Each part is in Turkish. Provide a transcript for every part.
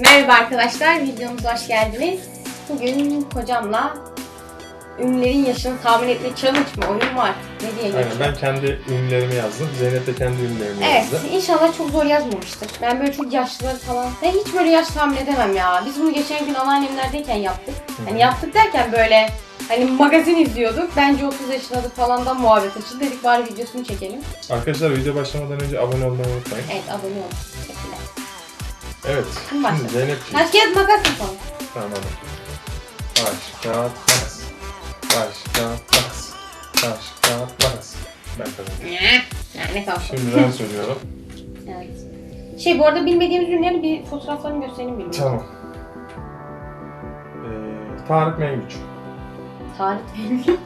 Merhaba arkadaşlar, videomuza hoş geldiniz. Bugün kocamla ünlülerin yaşını tahmin etme challenge mı, oyun var. Ne diye Aynen ben kendi ünlerimi yazdım. Zeynep de kendi ünlerini Evet, yazdı. inşallah çok zor yazmamıştır. Ben böyle çok yaşlıları falan, ben hiç böyle yaş tahmin edemem ya. Biz bunu geçen gün anneannemlerdeyken yaptık. Hani yaptık derken böyle hani magazin izliyorduk. Bence 30 yaşındadır falandan muhabbet açıldı. Dedik bari videosunu çekelim. Arkadaşlar video başlamadan önce abone olmayı unutmayın. Evet, abone olun. Teşekkürler. Evet. Kim? Şimdi Zeynepciğim. Taş kağıt makas yapalım. Tamam hadi. Taş, kağıt, makas. Taş, kağıt, makas. Taş, kağıt, makas. Ben kazandım. Yani ne kalsın. Şimdi ben söylüyorum. Evet. Şey bu arada bilmediğimiz ürünlerin bir fotoğraflarını gösterelim bilmiyorum. tamam. Ee, Tarık Mengüç. Tarih Mengüç.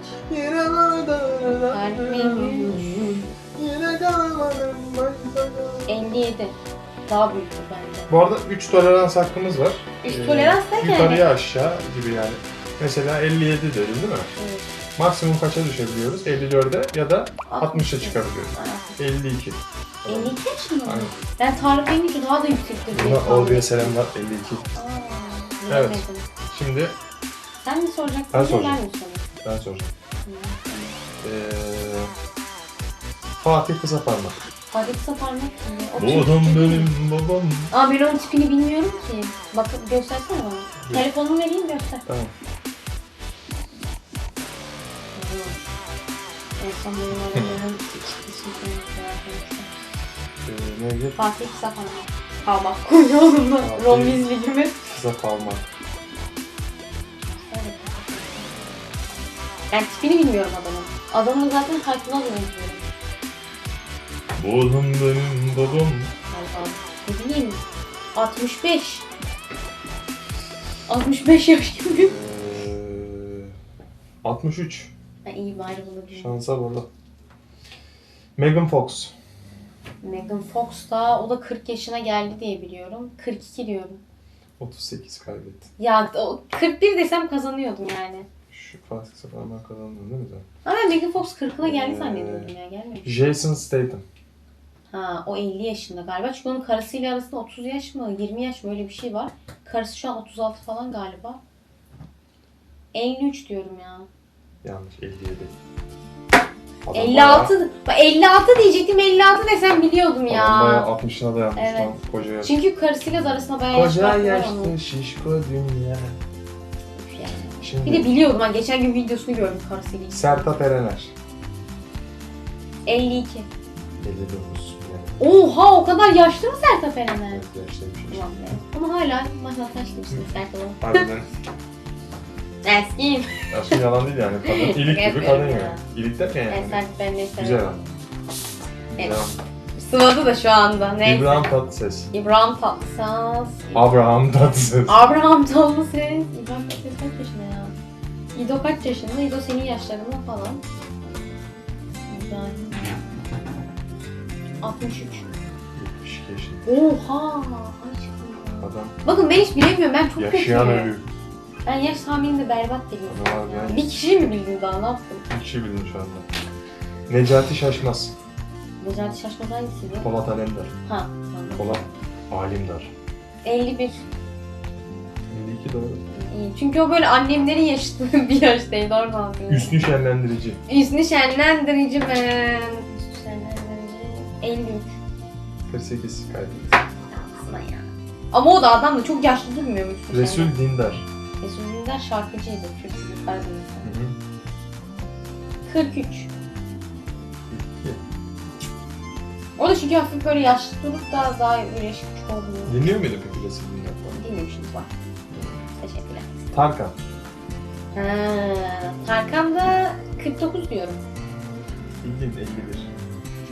Tarık Mengüç. Yine kalmadım. 57. Daha büyüktür bence. Bu arada 3 tolerans hakkımız var. Üst Ee, tolerans derken Yukarıya aşağı gibi yani. Mesela 57 dedin değil mi? Evet. Maksimum kaça düşebiliyoruz? 54'e ya da 60'a çıkabiliyoruz. Aynen. 52. 52 yaşında mı? Aynen. Ben Tarık Mengüç'ü daha da yüksektir diye Buna tahmin oraya ettim. selam var 52. Aa, Evet. bilemedim. Şimdi Sen mi soracaksın? Ben soracağım. ben soracağım. Ee, Fatih kısa parmak. Kısa parmak Bu adam benim babam. Aa ben onun tipini bilmiyorum ki. Bakıp göstersene bana. Dur. Telefonumu vereyim göster. Tamam. En son benim aralarım çıktı şimdi. Ee, neydi? Fatih kısa parmak. Parmak koyuyor da. Fatih. Ron Weasley gibi. Kısa parmak. Ben tipini bilmiyorum adamın. Adamın zaten tayfına benziyorum. Adam benim babam. Ne bileyim. 65. 65 yaş gibi. Ee, 63. Ha, iyi bari bulabilirim. Şansa bağlı. Megan Fox. Megan Fox da o da 40 yaşına geldi diye biliyorum. 42 diyorum. 38 kaybetti. Ya o 41 desem kazanıyordum yani. Şu Fatih kısa parmak kazandın değil mi sen? Ama ben Megan Fox 40'ına geldi Ee, zannediyordum ya gelmemiş. Jason Statham. Ha o 50 yaşında galiba. Çünkü onun karısıyla arasında 30 yaş mı 20 yaş mı öyle bir şey var. Karısı şu an 36 falan galiba. 53 diyorum ya. Yanlış 57. Adam 56 bak 56 diyecektim 56 desem biliyordum Bayağı, ya. adam bayağı 60'ına dayanmış Evet. lan koca yaş. Çünkü karısıyla da arasında bayağı yaş Koca farkı var onun. yaşlı şişko dünya. Yani. Şimdi Bir de biliyordum ha geçen gün videosunu gördüm karısıyla. ilgili. Sertab Erener. 52. 59. Oha o kadar yaşlı mı Sertab Erener? evet, yaşlıymış. Ulan be. Ama hala maşallah taşlımışsın Sertab Hanım. Harbiden. Eskin. Aşkım yalan değil yani. Kadın ilik gibi kadın ya. yani. İlik derken Ben yani. Sertab Erener'i severim. Güzel. Evet. Sıvadı da şu anda. Neyse. İbrahim Tatlıses. İbrahim Tatlıses. Abraham Tatlıses. Abraham Tatlıses. İbrahim Tatlıses kaç yaşında ya? İdo kaç yaşında? İdo senin yaşlarında falan. İbrahim. 63. 72 yaşında. Oha! Aşkım. Adam Bakın ben hiç bilemiyorum. Ben çok yaşayan kötüyüm. ölü. Ben yaş tahmininde berbat geliyorum. Adam var yani. Bir kişi mi bildin daha ne yaptın? Bir kişi bildin şu anda. Necati Şaşmaz. Necati Şaşmaz hangisiydi? Polat Alemdar. Ha tamam. Polat Alimdar. 51. 52 doğru. İyi. Çünkü o böyle annemlerin yaşıtı bir yaştaydı oradan. Üstü şenlendirici. Üstünü şenlendirici ben. Üstünü şenlendirici. 53. 48 kaybetti. Aslında ya. Ama o da adam da çok yaşlı durmuyor mu Üstünü Resul Dindar. Resul Dindar şarkıcıydı. Türk Karadeniz'de. Hı hı. 43. O da çünkü hafif böyle yaşlı durup da daha böyle küçük olduğunu Dinliyor muydun peki Resul Dindar falan? var. Teşekkürler. Tarkan. Ha, Tarkan da 49 diyorum. İlgin 51.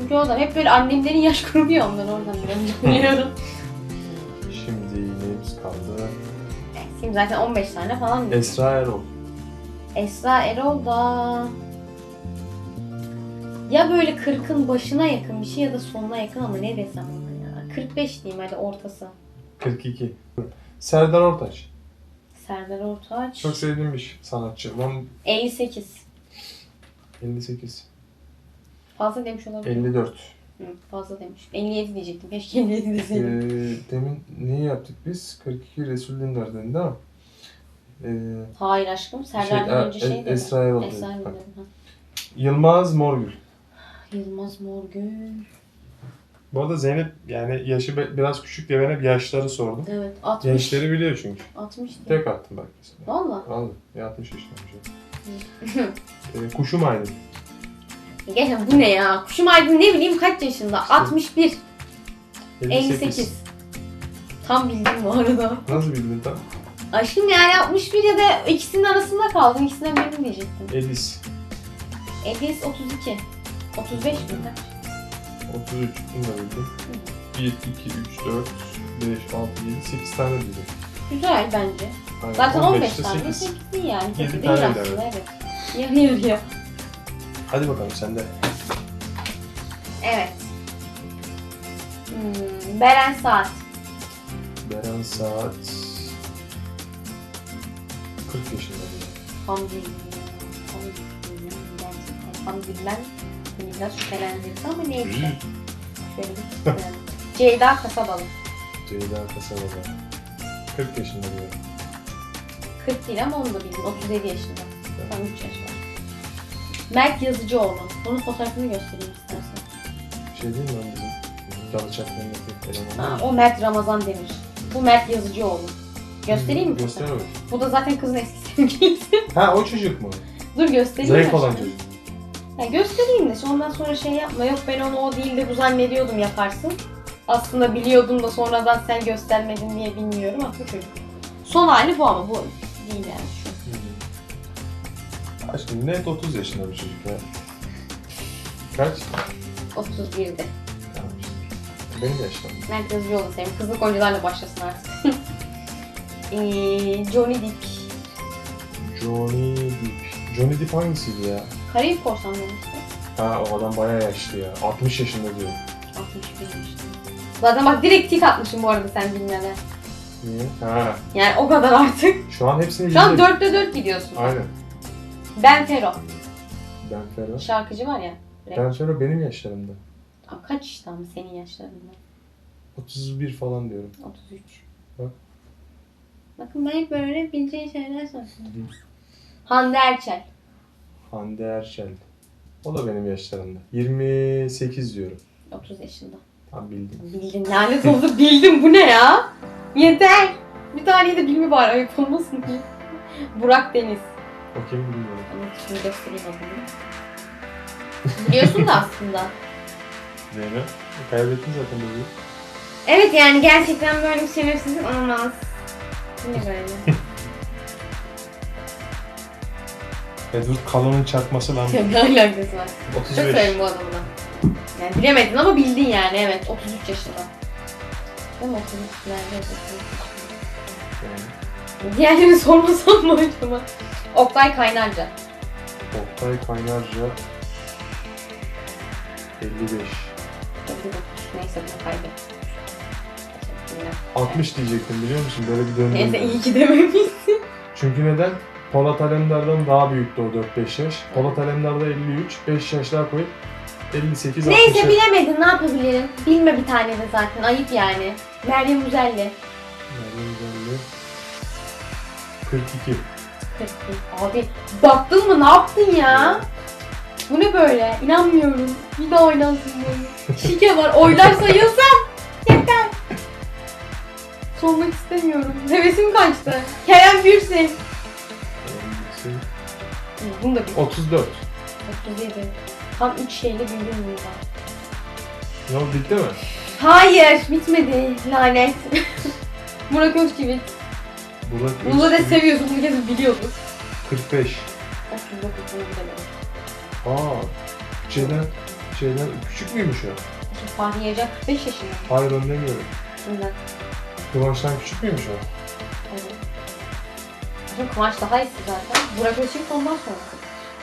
Çünkü o da hep böyle annemlerin yaş grubu ya ondan oradan birazcık biliyorum. Şimdi neyimiz kaldı? Şimdi zaten 15 tane falan. Esra Erol. Esra Erol da ya böyle 40'ın başına yakın bir şey ya da sonuna yakın ama ne desem ona ya. 45 diyeyim hadi ortası. 42. Serdar Ortaç. Serdar Ortaç. Çok sevdiğim bir sanatçı. Lan 58. 58. Fazla demiş olabilirim. 54. Hı, fazla demiş. 57 diyecektim. Keşke 57 Ee, deseydim. demin neyi yaptık biz? 42 Resul Dindar'dan değil mi? Ee, Hayır aşkım. Serdar'dan Şey, önce e- şey. Esra Erol Esra dedim. Erol Ha. ha. Yılmaz Morgül. Yılmaz Morgül. Bu arada Zeynep yani yaşı be- biraz küçük diye ben hep yaşları sordum. Evet 60. Gençleri biliyor çünkü. 60 diye. Tek attım bak mesela. Valla. Aldım. Ya 60 yaşındaymış. ee, kuşum Aydın. Gerçekten bu ne ya? Kuşum Aydın ne bileyim kaç yaşında? 61. 58. Tam bildim bu arada. Nasıl bildin tam? Aşkım yani 61 ya da ikisinin arasında kaldım. İkisinden birini diyecektim. Edis. Edis 32. 35 mi? Kaç? 33. Bunu da bildim. 1, 2, 3, 4, 5, 6, 7, 8 tane bildim. Güzel bence. Aynen. Zaten 15 15'te tane. 8. 8 değil yani. Yedi Kötü tane değil bile, aslında evet. Yarı yarıya. Hadi bakalım sen de. Evet. Hmm, Beren Saat. Beren Saat 40 yaşında diyor. Gerçekten Hamdülillah. Beni biraz şüphelendirdi ama neyse. Ceyda Kasabalı. Ceyda Kasaba'da. 40 yaşında diyor. 40 değil ama onu da bildim. 37 yaşında. Tam 3 yaş var. Mert Yazıcıoğlu. Bunun fotoğrafını göstereyim istersen. Şey değil mi lan bizim? Dalıçaklarındaki Ha, elemanlar. o Mert Ramazan Demir. Bu Mert Yazıcıoğlu. Göstereyim mi? Göster. Bu da zaten kızın eski sevgilisi. Ha o çocuk mu? Dur göstereyim. Zayıf de olan şimdi. çocuk. Ya göstereyim de ondan sonra şey yapma. Yok ben onu o değil de bu zannediyordum yaparsın. Aslında biliyordum da sonradan sen göstermedin diye bilmiyorum bu çocuk. Son hali bu ama bu değil yani. Aşkım net 30 yaşında bir çocuk ya. Kaç? 31'de. Tamam işte. Benim de yaşlarım. Mert Yazıcıoğlu senin. Kızlık oyuncularla başlasın artık. ee, Johnny Depp. Johnny Depp. Johnny Depp hangisiydi ya? Karayip Korsan demişti. Ha o adam bayağı yaşlı ya. 60 yaşında diyor. 61 yaşında. Zaten bak direkt tik atmışım bu arada sen bilmeden. Niye? Ha. Yani o kadar artık. Şu an hepsini Şu an bildim. 4'te 4 gidiyorsun. Aynen. Ben Fero. Ben Ferro. Şarkıcı var ya. Ben Ferro benim yaşlarımda. Aa, Kaç işte ama senin yaşlarında? 31 falan diyorum. 33. Bak. Bakın ben hep böyle bileceğin şeyler söylüyorum. Hande Erçel. Hande Erçel. O da benim yaşlarımda. 28 diyorum. 30 yaşında. Tam bildim. Bildin lanet oldu bildim bu ne ya? Yeter. Bir taneyi de bilmi bari ayıp olmasın diye. Burak Deniz. Kim bilmiyorum. Ama şimdi göstereyim adını. Biliyorsun da aslında. Zeynep. Kaybettin zaten bebeği. Evet yani gerçekten böyle bir şerefsizlik olmaz. Bu ne böyle? Edward Cullen'ın çakması lan. ne alakası var? Çok 35. severim bu adamı da. Yani bilemedin ama bildin yani evet 33 yaşında. Değil mi 33 nerede 33 Yani. Diğerlerini sormasam mı acaba? Oktay Kaynarca. Oktay Kaynarca 55. 59. Neyse bunu kaybettim. Teşekkürler. 60 diyecektim biliyor musun? Böyle bir döndüm. Neyse iyi ki dememişsin. Çünkü neden? Polat Alemdar'dan daha büyüktü o 4-5 yaş. Polat Alemdar'da 53, 5 yaş daha koyup 58 60 Neyse yaş. bilemedin ne yapabilirim? Bilme bir tane de zaten ayıp yani. Meryem Üzelli. Meryem Üzerli 42. 40. Abi baktın mı ne yaptın ya? Bu ne böyle? İnanmıyorum. Bir daha oynansın böyle. Şike var. Oylar sayılsam yeter. Sormak istemiyorum. Hevesim kaçtı. Kerem Bürsin. Bunu da bil. 34. 37. Tam 3 şeyle bildim bunu da. Ne oldu bitti mi? Hayır bitmedi lanet. Burak Özçivit. Bunu da seviyorsun. Bunu kesin biliyordur. 45. 39 bunu bilemedim. Aa. Şeyden, şeyden küçük müymüş? Şimdi Fahri Yecer 45 yaşında. Hayır onu demiyorum. Bunlar. Kıvanç'tan küçük müymüş o? Evet. Bizim Kıvanç daha iyisi zaten. Burak Özçivit ondan sonra.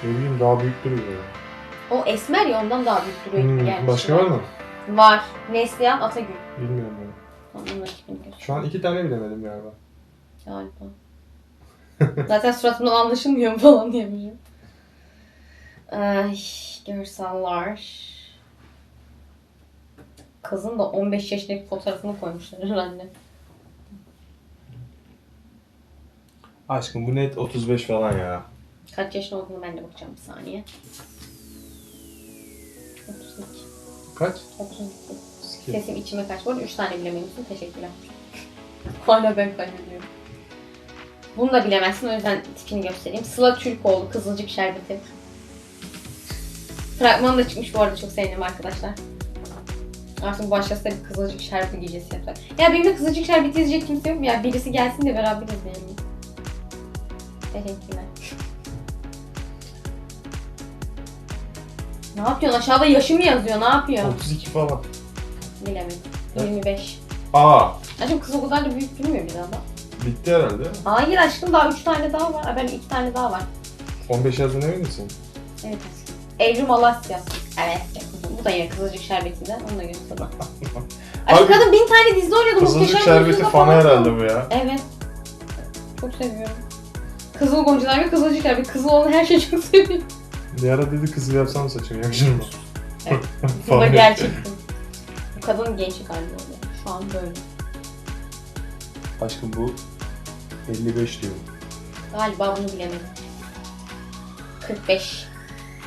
Ne bileyim daha büyük duruyor. O esmer ya ondan daha büyük duruyor gibi Hmm, gelmiş. başka var mı? Var. Neslihan Atagül. Bilmiyorum ben. Tamam, bunları bilmiyorum. Şu an iki tane bilemedim galiba. Galiba. Zaten suratımdan anlaşılmıyor falan diyebilirim. Ay, görseller. Kızın da 15 yaşındaki fotoğrafını koymuşlar herhalde. Aşkım bu net 35 falan ya. Kaç yaşında olduğunu ben de bakacağım bir saniye. 32. Kaç? 32. Sesim içime kaç. Bu arada 3 tane bilememişsin. Teşekkürler. Hala ben kaybediyorum. Bunu da bilemezsin o yüzden tipini göstereyim. Sıla Türkoğlu Kızılcık Şerbeti. Fragman da çıkmış bu arada çok sevdim arkadaşlar. Artık başkası da bir Kızılcık Şerbeti gecesi yapar. Ya benimle Kızılcık Şerbeti izleyecek kimse yok mu ya? Birisi gelsin de beraber izleyelim. Teşekkürler. Ne yapıyorsun? Aşağıda yaşım yazıyor. Ne yapıyor? 32 falan. Bilemedim. Evet. 25. Aa, Aşkım kız o kadar da büyük durmuyor bir daha da. Bitti herhalde. Hayır aşkım daha 3 tane daha var. Aa, Ben 2 tane daha var. 15 yazdın emin misin? Evet aşkım. Evrim Alasya. Evet. Bu da yine Kızılcık Şerbeti'nden. Onu da göster bak. Aşkım Abi, kadın bin tane dizi oynuyordu. Kızılcık Muhteşem şerbeti Yüzyılda fanı herhalde bu ya. Evet. Çok seviyorum. Kızıl Goncalar ve Kızılcık Şerbeti. Kızıl olan her şeyi çok seviyorum. Bir ara dedi kızıl yapsam saçımı yakışır mı? Evet. Bu da gerçekten. Bu kadın gençlik halinde oluyor. Şu an böyle. Aşkım bu 55 diyor. Galiba bunu bilemedim. 45.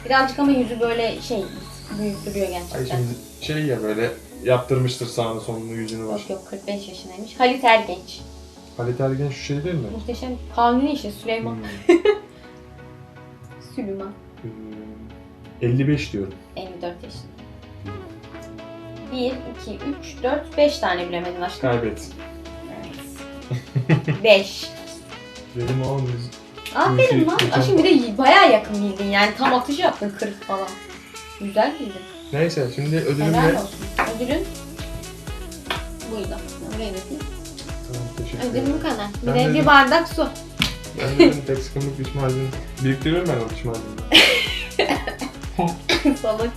Birazcık ama yüzü böyle şey büyük duruyor Ay gerçekten. şimdi şey ya böyle yaptırmıştır sağını solunu yüzünü var. Yok yok 45 yaşındaymış. Halit Ergenç. Halit Ergen şu şey değil mi? Muhteşem. Kanuni işte Süleyman. Hmm. Süleyman. Ee, 55 diyorum. 54 yaşında. 1, 2, 3, 4, 5 tane bilemedin aşkım. Kaybet. Evet. 5. Dedim oğlum biz Aferin lan. Geçen- Aşkım bir de bayağı yakın bildin yani. Tam atış yaptın 40 falan. Güzel bildin. Neyse şimdi ödülüm Helal ne? olsun. Ödülün buydu. Oraya götüreyim. Tamam teşekkür Ödülüm ederim. bu kadar. Bir Ben de bir bardak su. Ben de benim tek sıkımlık diş macunu. Biriktiriyorum ben o diş macunu. Salak.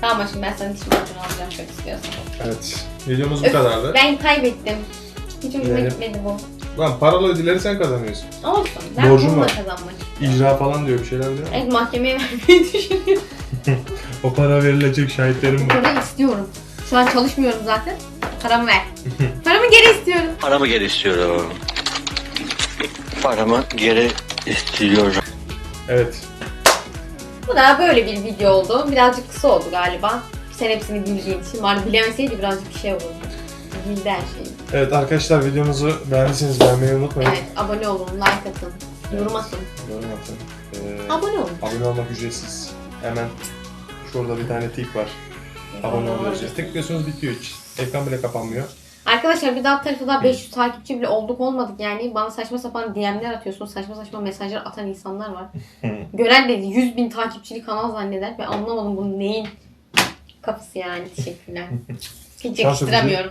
tamam aşkım ben sana diş macunu alacağım çok istiyorsan. Evet. Videomuz bu kadardı. Ben kaybettim. Hiç hoşuma Yani- gitmedi bu. Lan paralı ödülleri sen kazanıyorsun. Olsun. Ben Borcum bununla var. kazanmak istiyorum. İcra falan diyor bir şeyler diyor. Evet mahkemeye vermeyi düşünüyorum. O para verilecek şahitlerim var. Parayı istiyorum. Şu an çalışmıyorum zaten. Paramı ver. Paramı geri istiyorum. Paramı geri istiyorum. Paramı geri istiyorum. Evet. Bu da böyle bir video oldu. Birazcık kısa oldu galiba. Sen hepsini bildiğin için. Var bilemeseydi birazcık bir şey olurdu. Bildi her şeyi. Evet arkadaşlar videomuzu beğendiyseniz beğenmeyi unutmayın. Evet abone olun, like atın, yorum atın. Yorum atın. Ee, Abone olun. abone olmak ücretsiz. Hemen şurada bir tane tik var. Abone ol yazıyor. Tıklıyorsunuz bitiyor hiç. Ekran bile kapanmıyor. Arkadaşlar bir daha tarafı daha 500 takipçi bile olduk olmadık yani. Bana saçma sapan DM'ler atıyorsunuz. Saçma saçma mesajlar atan insanlar var. Gören dedi 100 bin takipçili kanal zanneder. Ben anlamadım bunun neyin kafası yani. Teşekkürler. Hiç yakıştıramıyorum.